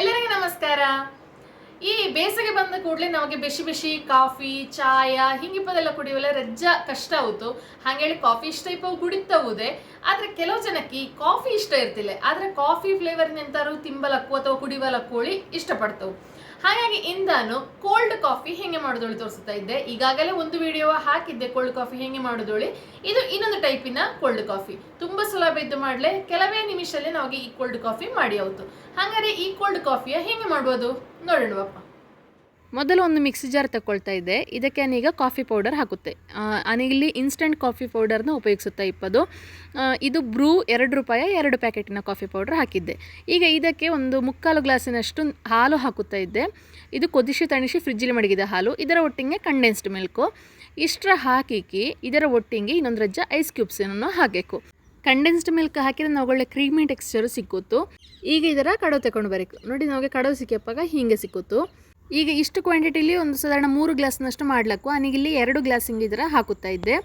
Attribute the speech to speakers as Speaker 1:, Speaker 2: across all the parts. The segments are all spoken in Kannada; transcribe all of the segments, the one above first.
Speaker 1: ಎಲ್ಲರಿಗೂ ನಮಸ್ಕಾರ. ಈ ಬೇಸಿಗೆ ಬಂದ ಕೂಡಲೇ ನಮಗೆ ಬಿಸಿ ಬಿಸಿ ಕಾಫಿ, ಚಾಯ, ಹಿಂಗಿಪ್ಪದೆಲ್ಲ ಕುಡಿಯುವಲ್ಲ ರಜ್ಜ ಕಷ್ಟ ಆಯಿತು ಹಾಗೇಳಿ ಕಾಫಿ ಇಷ್ಟ ಇಪ್ಪವು ಕುಡಿತವುದೇ ಆದ್ರೆ ಕೆಲವು ಜನಕ್ಕೆ ಈ ಕಾಫಿ ಇಷ್ಟ ಇರ್ತಿಲ್ಲ. ಆದ್ರೆ ಕಾಫಿ ಫ್ಲೇವರ್ ಎಂತಾರು ತಿಂಬಲಕ್ಕು ಅಥವಾ ಕುಡಿವಲಕ್ಕೂಳಿ ಇಷ್ಟಪಡ್ತವು. ಹಾಗಾಗಿ ಇಂದಾನು ಕೋಲ್ಡ್ ಕಾಫಿ ಹೆಂಗೆ ಮಾಡೋದೊಳಿ ತೋರಿಸ್ತಾ ಇದ್ದೆ. ಈಗಾಗಲೇ ಒಂದು ವಿಡಿಯೋ ಹಾಕಿದ್ದೆ ಕೋಲ್ಡ್ ಕಾಫಿ ಹೆಂಗೆ ಮಾಡೋದೊಳಿ ಇದು ಇನ್ನೊಂದು ಟೈಪಿನ ಕೋಲ್ಡ್ ಕಾಫಿ. ತುಂಬಾ ಸುಲಭ ಇದ್ದು ಮಾಡ್ಲೆ ಕೆಲವೇ ನಿಮಿಷದಲ್ಲಿ ನಮಗೆ ಈ ಕೋಲ್ಡ್ ಕಾಫಿ ಮಾಡಿ ಹೌದು ಹಾಗಾದ್ರೆ ಈ ಕೋಲ್ಡ್ ಕಾಫಿಯ ಹೆಂಗೆ ಮಾಡ್ಬೋದು? ನೋಡೋಣ, ಬಪ್ಪ.
Speaker 2: ಮೊದಲು ಒಂದು ಮಿಕ್ಸಿ ಜಾರ್ ತಗೊಳ್ತಾ ಇದ್ದೆ. ಇದಕ್ಕೆ ನಾನೀಗ ಕಾಫಿ ಪೌಡರ್ ಹಾಕುತ್ತೆ. ನಾನಿಲ್ಲಿ ಇನ್ಸ್ಟಂಟ್ ಕಾಫಿ ಪೌಡರ್ನ ಉಪಯೋಗಿಸುತ್ತಾ ಇಪ್ಪದು. ಇದು ಬ್ರೂ ಎರಡು ರೂಪಾಯ, ಎರಡು ಪ್ಯಾಕೆಟಿನ ಕಾಫಿ ಪೌಡರ್ ಹಾಕಿದ್ದೆ. ಈಗ ಇದಕ್ಕೆ ಒಂದು ಮುಕ್ಕಾಲು ಗ್ಲಾಸಿನಷ್ಟು ಹಾಲು ಹಾಕುತ್ತಾ ಇದ್ದೆ. ಇದು ಕುದಿಸಿ ತಣಿಸಿ ಫ್ರಿಜ್ಜಲ್ಲಿ ಮಡಗಿದ ಹಾಲು. ಇದರ ಒಟ್ಟಿಗೆ ಕಂಡೆನ್ಸ್ಡ್ ಮಿಲ್ಕು ಇಷ್ಟರ ಹಾಕಿಕ್ಕಿ ಇದರ ಒಟ್ಟಿಗೆ ಇನ್ನೊಂದು ರಜ್ಜ ಐಸ್ ಕ್ಯೂಬ್ಸ್ ಕ್ಯೂಬ್ಸನ್ನು ಹಾಕಬೇಕು. ಕಂಡೆನ್ಸ್ಡ್ ಮಿಲ್ಕ್ ಹಾಕಿದ್ರೆ ನಾವು ಒಳ್ಳೆ ಕ್ರೀಮಿ ಟೆಕ್ಸ್ಚರು ಸಿಕ್ಕುತ್ತು. ಈಗ ಇದರ ಕಡವು ತಗೊಂಡು ಬರಬೇಕು. ನೋಡಿ ನಮಗೆ ಕಡವು ಸಿಕ್ಕಪ್ಪಾಗ ಹೀಗೆ ಸಿಕ್ಕುತ್ತು. ಈಗ ಇಷ್ಟು ಕ್ವಾಂಟಿಟಿಲಿ ಒಂದು ಸಾಧಾರಣ ಮೂರು ಗ್ಲಾಸ್ನಷ್ಟು ಮಾಡ್ಲಕ್ಕು. ಇಲ್ಲಿ ಎರಡು ಗ್ಲಾಸ್ ಹಿಂಗೆ ಇದರ ಹಾಕುತ್ತಾ ಇದ್ದೆ.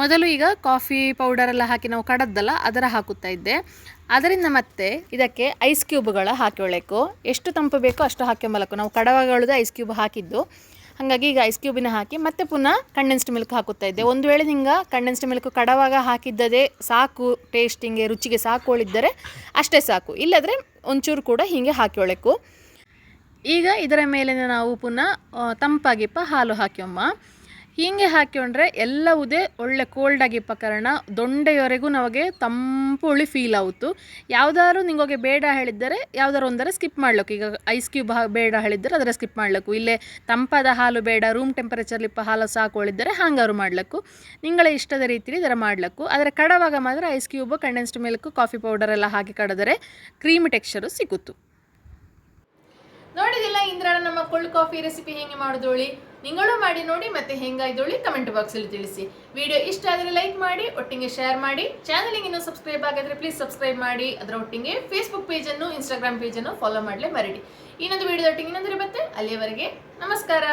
Speaker 2: ಮೊದಲು ಈಗ ಕಾಫಿ ಪೌಡರ್ ಎಲ್ಲ ಹಾಕಿ ನಾವು ಕಡದ್ದಲ್ಲ ಅದರ ಹಾಕುತ್ತಾ ಇದ್ದೆ. ಅದರಿಂದ ಮತ್ತೆ ಇದಕ್ಕೆ ಐಸ್ ಕ್ಯೂಬ್ಗಳ ಹಾಕಿಕೊಳ್ಳಬೇಕು ಎಷ್ಟು ತಂಪು ಬೇಕೋ ಅಷ್ಟು ಹಾಕೊಂಬಲಕ್ಕು ನಾವು ಕಡವಗಳದ್ದು ಐಸ್ ಕ್ಯೂಬ್ ಹಾಕಿದ್ದು. ಹಾಗಾಗಿ ಈಗ ಐಸ್ ಕ್ಯೂಬಿನ ಹಾಕಿ ಮತ್ತೆ ಪುನಃ ಕಂಡೆನ್ಸ್ಡ್ ಮಿಲ್ಕ್ ಹಾಕುತ್ತಾ ಇದ್ದೆ. ಒಂದು ವೇಳೆ ನಿಂಗೆ ಕಂಡೆನ್ಸ್ಡ್ ಮಿಲ್ಕ್ ಕಡವಾಗ ಹಾಕಿದ್ದದೇ ಸಾಕು ಟೇಸ್ಟಿಂಗೆ ರುಚಿಗೆ ಸಾಕು ಉಳಿದ್ದರೆ ಅಷ್ಟೇ ಸಾಕು. ಇಲ್ಲದ್ರೆ ಒಂಚೂರು ಕೂಡ ಹೀಗೆ ಹಾಕಿಕೊಳ್ಳಬೇಕು ಈಗ ಇದರ ಮೇಲೆ ನಾವು ಪುನಃ ತಂಪಾಗಿಪ್ಪ ಹಾಲು ಹಾಕ್ಯೊಮ್ಮ. ಹೀಗೆ ಹಾಕ್ಕೊಂಡ್ರೆ ಎಲ್ಲವುದೇ ಒಳ್ಳೆ ಕೋಲ್ಡ್ ಆಗಿಪ್ಪ ದೊಂಡೆಯವರೆಗೂ ನಮಗೆ ತಂಪು ಉಳಿ ಫೀಲ್ ಆಯಿತು ಯಾವ್ದಾದ್ರು ನಿಮಗೆ ಬೇಡ ಹೇಳಿದ್ದರೆ ಯಾವ್ದಾರು ಒಂದರ ಸ್ಕಿಪ್ ಮಾಡ್ಲಿಕ್ಕೆ. ಈಗ ಐಸ್ ಕ್ಯೂಬ್ ಬೇಡ ಹೇಳಿದ್ದರೆ ಅದರ ಸ್ಕಿಪ್ ಮಾಡ್ಲಕ್ಕು. ಇಲ್ಲೇ ತಂಪಾದ ಹಾಲು ಬೇಡ ರೂಮ್ ಟೆಂಪರೇಚರ್ಲಿಪ್ಪ ಹಾಲು ಸಾಕೊಳ್ಳಿದ್ದರೆ ಹಾಂಗಾರು ಮಾಡ್ಲಕ್ಕು. ನಿಂಗಳ ಇಷ್ಟದ ರೀತಿಲಿ ಇದರ ಮಾಡ್ಲಕ್ಕು. ಆದರೆ ಕಡವಾಗ ಮಾತ್ರ ice cube condensed milk coffee powder ಎಲ್ಲ ಹಾಕಿ ಕಡಿದರೆ ಕ್ರೀಮ್ ಟೆಕ್ಸ್ಚರು ಸಿಗುತ್ತು.
Speaker 1: ನೋಡಿದಿಲ್ಲ ಇಂದ್ರಾಣ, ನಮ್ಮ ಕೋಲ್ಡ್ ಕಾಫಿ ರೆಸಿಪಿ ಹೆಂಗೆ ಮಾಡಿದೋಳಿ ನಿಗಳು ಮಾಡಿ ನೋಡಿ ಮತ್ತೆ ಹೆಂಗಾಯ್ದೋಳಿ ಕಮೆಂಟ್ ಬಾಕ್ಸ್ ಅಲ್ಲಿ ತಿಳಿಸಿ. ವಿಡಿಯೋ ಇಷ್ಟ ಆದರೆ ಲೈಕ್ ಮಾಡಿ, ಒಟ್ಟಿಗೆ ಶೇರ್ ಮಾಡಿ. ಚಾನಲ್ಗೆ ಇನ್ನು ಸಬ್ಸ್ಕ್ರೈಬ್ ಆಗಿದ್ರೆ ಪ್ಲೀಸ್ ಸಬ್ಸ್ಕ್ರೈಬ್ ಮಾಡಿ. ಅದರ ಒಟ್ಟಿಗೆ ಫೇಸ್ಬುಕ್ ಪೇಜನ್ನು ಇನ್ಸ್ಟಾಗ್ರಾಮ್ ಪೇಜನ್ನು ಫಾಲೋ ಮಾಡಲೇ ಮರಡಿ. ಇನ್ನೊಂದು ವಿಡಿಯೋದೊಟ್ಟಿಗೆ ಇನ್ನೊಂದ್ರೆ ಮತ್ತೆ ಅಲ್ಲಿಯವರೆಗೆ ನಮಸ್ಕಾರ.